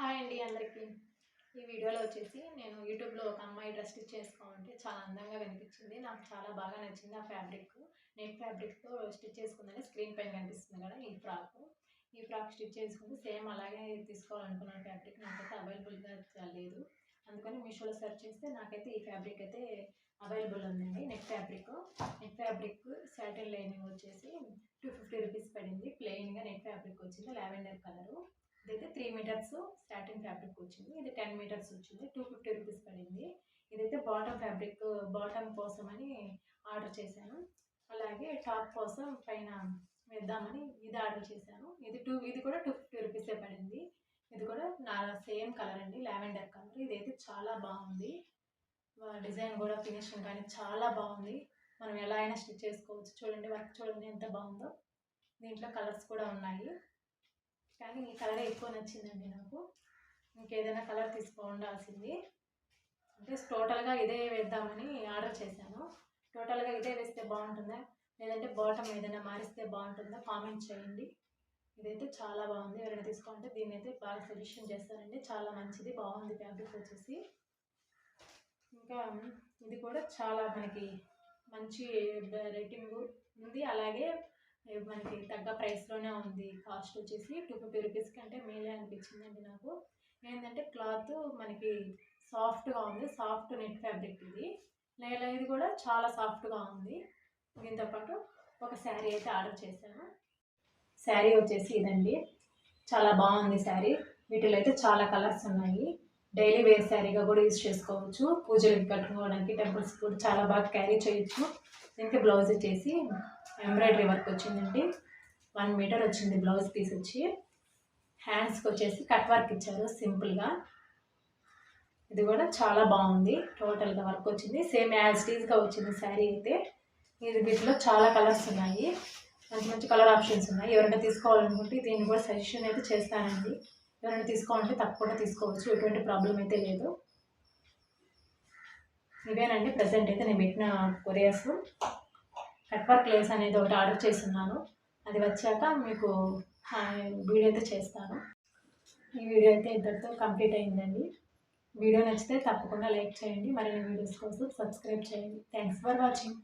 Hi అండి అందరికీ. ఈ వీడియోలో వచ్చేసి నేను యూట్యూబ్లో ఒక అమ్మాయి డ్రెస్ స్టిచ్ చేసుకోమంటే చాలా అందంగా కనిపించింది. నాకు చాలా బాగా నచ్చింది ఆ ఫ్యాబ్రిక్. నెట్ ఫ్యాబ్రిక్తో స్టిచ్ చేసుకుందని స్క్రీన్ పైన కనిపిస్తుంది కదా ఈ ఫ్రాక్. ఈ ఫ్రాక్ స్టిచ్ చేసుకుంది. సేమ్ అలాగే తీసుకోవాలనుకున్నాను ఫ్యాబ్రిక్ నాకైతే అవైలబుల్గా లేదు. అందుకని మీషోలో సెర్చ్ చేస్తే నాకైతే ఈ ఫ్యాబ్రిక్ అయితే అవైలబుల్ ఉందండి net fabric. Net fabric satin lining వచ్చేసి టూ ఫిఫ్టీ రూపీస్ పడింది. ప్లెయిన్గా నెట్ ఫ్యాబ్రిక్ వచ్చింది లావెండర్ కలరు. ఇదైతే త్రీ మీటర్స్ స్టార్టింగ్ ఫ్యాబ్రిక్ వచ్చింది. ఇది టెన్ మీటర్స్ వచ్చింది. టూ ఫిఫ్టీ రూపీస్ పడింది. ఇదైతే బాటమ్ ఫ్యాబ్రిక్ బాటమ్ కోసం అని ఆర్డర్ చేశాను. అలాగే టాప్ కోసం పైన వేద్దామని ఇది ఆర్డర్ చేశాను. ఇది టూ ఇది కూడా టూ ఫిఫ్టీ రూపీసే పడింది. ఇది కూడా నా సేమ్ కలర్ అండి లావెండర్ కలర్ ఇదైతే చాలా బాగుంది. డిజైన్ కూడా ఫినిషింగ్ కానీ చాలా బాగుంది. మనం ఎలా అయినా స్టిచ్ చేసుకోవచ్చు. చూడండి వర్క్ చూడండి ఎంత బాగుందో. దీంట్లో కలర్స్ కూడా ఉన్నాయి. కానీ ఈ కలరే ఎక్కువ నచ్చిందండి నాకు. ఇంకేదైనా కలర్ తీసుకోవాల్సింది అంటే టోటల్గా ఇదే వేద్దామని ఆర్డర్ చేశాను. టోటల్గా ఇదే వేస్తే బాగుంటుందా? లేదంటే బాటమ్ ఏదైనా మారిస్తే బాగుంటుందా? కామెంట్ చేయండి. ఇదైతే చాలా బాగుంది. ఎవరైనా తీసుకుంటే దీన్ని అయితే బాగా సజెషన్ చేస్తారండి. చాలా మంచిది. బాగుంది ఫ్యాబ్రిక్ వచ్చేసి. ఇంకా ఇది కూడా చాలా మనకి మంచి రేటింగ్ ఉంది. అలాగే మనకి తగ్గ ప్రైస్లోనే ఉంది. కాస్ట్ వచ్చేసి టూ ఫిఫ్టీ రూపీస్ కంటే మేలే అనిపించిందండి నాకు. ఏంటంటే క్లాత్ మనకి సాఫ్ట్గా ఉంది. సాఫ్ట్ నెట్ ఫ్యాబ్రిక్ ఇది. నేల ఇది కూడా చాలా సాఫ్ట్గా ఉంది. దీంతో పాటు ఒక శారీ అయితే ఆర్డర్ చేశాను. శారీ వచ్చేసి ఇదండి. చాలా బాగుంది శారీ వీటిలో అయితే చాలా కలర్స్ ఉన్నాయి. డైలీ వేర్ శారీగా కూడా యూజ్ చేసుకోవచ్చు. పూజలకి కట్టుకోవడానికి టెంపుల్స్ కూడా చాలా బాగా క్యారీ చేయొచ్చు. దీనికి బ్లౌజ్ వచ్చేసి ఎంబ్రాయిడరీ వర్క్ వచ్చిందండి. వన్ మీటర్ వచ్చింది బ్లౌజ్ పీస్ వచ్చి. హ్యాండ్స్కి వచ్చేసి కట్ వర్క్ ఇచ్చారు సింపుల్గా ఇది కూడా చాలా బాగుంది. టోటల్గా వర్క్ వచ్చింది. సేమ్ యాజ్ టీజ్గా వచ్చింది శారీ అయితే. ఇది వీటిలో చాలా కలర్స్ ఉన్నాయి. మంచి మంచి కలర్ ఆప్షన్స్ ఉన్నాయి. ఎవరైనా తీసుకోవాలనుకుంటే దీన్ని కూడా సజెషన్ అయితే చేస్తానండి. ఎవరైనా తీసుకోవాలంటే తప్పకుండా తీసుకోవచ్చు. ఎటువంటి ప్రాబ్లం అయితే లేదు. ఇవేనండి ప్రజెంట్ అయితే నేను పెట్టిన కొరియర్స్. నెట్వర్క్ వర్క్ అనేది ఒకటి ఆర్డర్ చేస్తున్నాను. అది వచ్చాక మీకు వీడియో అయితే చేస్తాను. ఈ వీడియో అయితే ఇద్దరితో కంప్లీట్ అయిందండి. వీడియో నచ్చితే తప్పకుండా లైక్ చేయండి. మరిన్ని వీడియోస్ కోసం సబ్స్క్రైబ్ చేయండి. Thanks for watching